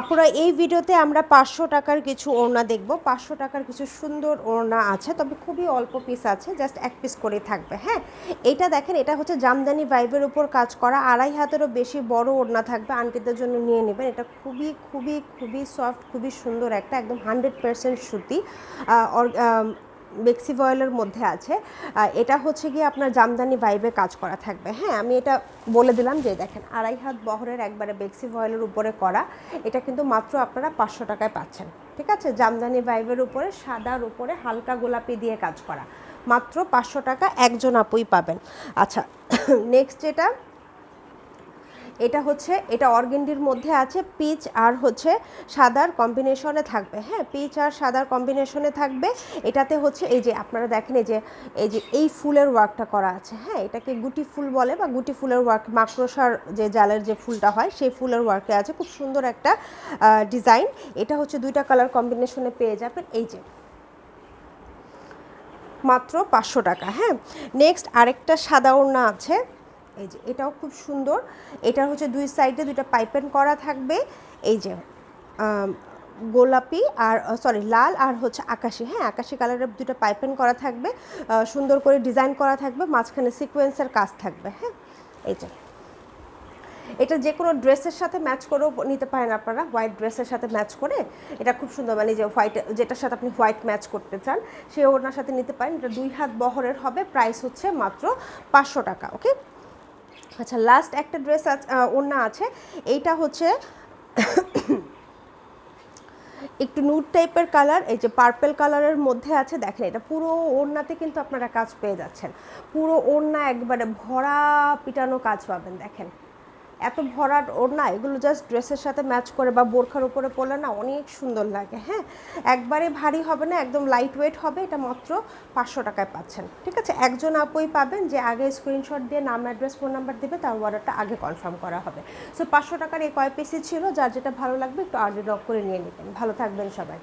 আপুরা, এই ভিডিওতে আমরা পাঁচশো টাকার কিছু ওড়না দেখব। পাঁচশো টাকার কিছু সুন্দর ওড়না আছে, তবে খুবই অল্প পিস আছে জাস্ট এক পিস করে থাকবে হ্যাঁ? এটা দেখেন, এটা হচ্ছে জামদানি ভাইবের উপর কাজ করা, আড়াই হাতেরও বেশি বড় ওড়না থাকবে, আন্টিদের জন্য নিয়ে নেবেন। এটা খুবই খুবই খুবই সফট খুবই সুন্দর একটা, একদম হান্ড্রেড পারসেন্ট সুতি বেক্সি ভয়েলের মধ্যে আছে। এটা হচ্ছে গিয়ে আপনার জামদানি ভাইবে কাজ করা থাকবে। হ্যাঁ আমি এটা বলে দিলাম যে দেখেন, আড়াই হাত বহরের একবারে বেক্সি ভয়েলের উপরে করা, এটা কিন্তু মাত্র আপনারা পাঁচশো টাকায় পাচ্ছেন। ঠিক আছে? জামদানি ভাইবের উপরে, সাদার উপরে, হালকা গোলাপি দিয়ে কাজ করা। মাত্র পাঁচশো টাকা একজন আপুই পাবেন। আচ্ছা নেক্সট যেটা এটা হচ্ছে, এটা অর্গেন্ডির মধ্যে আছে, পিচ আর হচ্ছে সাদার কম্বিনেশনে থাকবে হ্যাঁ? পিচ আর সাদার কম্বিনেশনে থাকবে। এটাতে হচ্ছে এই যে আপনারা দেখেন এই যে এই যে এই ফুলের ওয়ার্কটা করা আছে হ্যাঁ? এটাকে গুটি ফুল বলে বা গুটি ফুলের ওয়ার্ক মাকড়সার যে জালের যে ফুলটা হয়, সেই ফুলের ওয়ার্কে আছে। খুব সুন্দর একটা ডিজাইন এটা হচ্ছে দুইটা কালার কম্বিনেশনে পেয়ে যাবেন। এই যে, মাত্র পাঁচশো টাকা হ্যাঁ? নেক্সট আরেকটা সাদা ওড়না আছে। এই যে, এটাও খুব সুন্দর। এটা হচ্ছে দুই সাইডে দুইটা পাইপেন করা থাকবে। এই যে গোলাপি আর সরি লাল আর হচ্ছে আকাশি। হ্যাঁ আকাশি কালারের দুটো পাইপেন করা থাকবে। সুন্দর করে ডিজাইন করা থাকবে। মাঝখানে সিকোয়েন্সের কাজ থাকবে। হ্যাঁ এই যে। এটা যে কোনো ড্রেসের সাথে ম্যাচ করেও নিতে পারেন আপনারা। হোয়াইট ড্রেসের সাথে ম্যাচ করে। এটা খুব সুন্দর। মানে যে হোয়াইট যেটার সাথে আপনি হোয়াইট ম্যাচ করতে চান, সে ওনার সাথে নিতে পারেন। এটা দুই হাত বহরের হবে। প্রাইস হচ্ছে মাত্র পাঁচশো টাকা ওকে আচ্ছা লাস্ট একটা ড্রেস ওড়না আছে। এইটা হচ্ছে একটু নুট টাইপের কালার এই যে পার্পেল কালারের মধ্যে আছে। দেখেন, এটা পুরো ওড়নাতে কিন্তু আপনারা কাজ পেয়ে যাচ্ছেন। পুরো ওড়না একবারে ভরা পিটানো কাজ পাবেন, দেখেন। এত ভরাট ওড়না, এগুলো জাস্ট ড্রেসের সাথে ম্যাচ করে বা বোরখার উপরে পরলে না অনেক সুন্দর লাগে হ্যাঁ? একবারে ভারী হবে না, একদম লাইট ওয়েট হবে, এটা মাত্র পাঁচশো টাকায় পাচ্ছেন, ঠিক আছে? একজন আপুই পাবেন যে আগে স্ক্রিনশট দিয়ে নাম অ্যাড্রেস ফোন নাম্বার দেবে, তার অর্ডারটা আগে কনফার্ম করা হবে। সো পাঁচশো টাকার এই কয় পিসই ছিল, যার যেটা ভালো লাগবে একটু আর্ডার ডক করে নিয়ে নেবেন ভালো থাকবেন সবাই।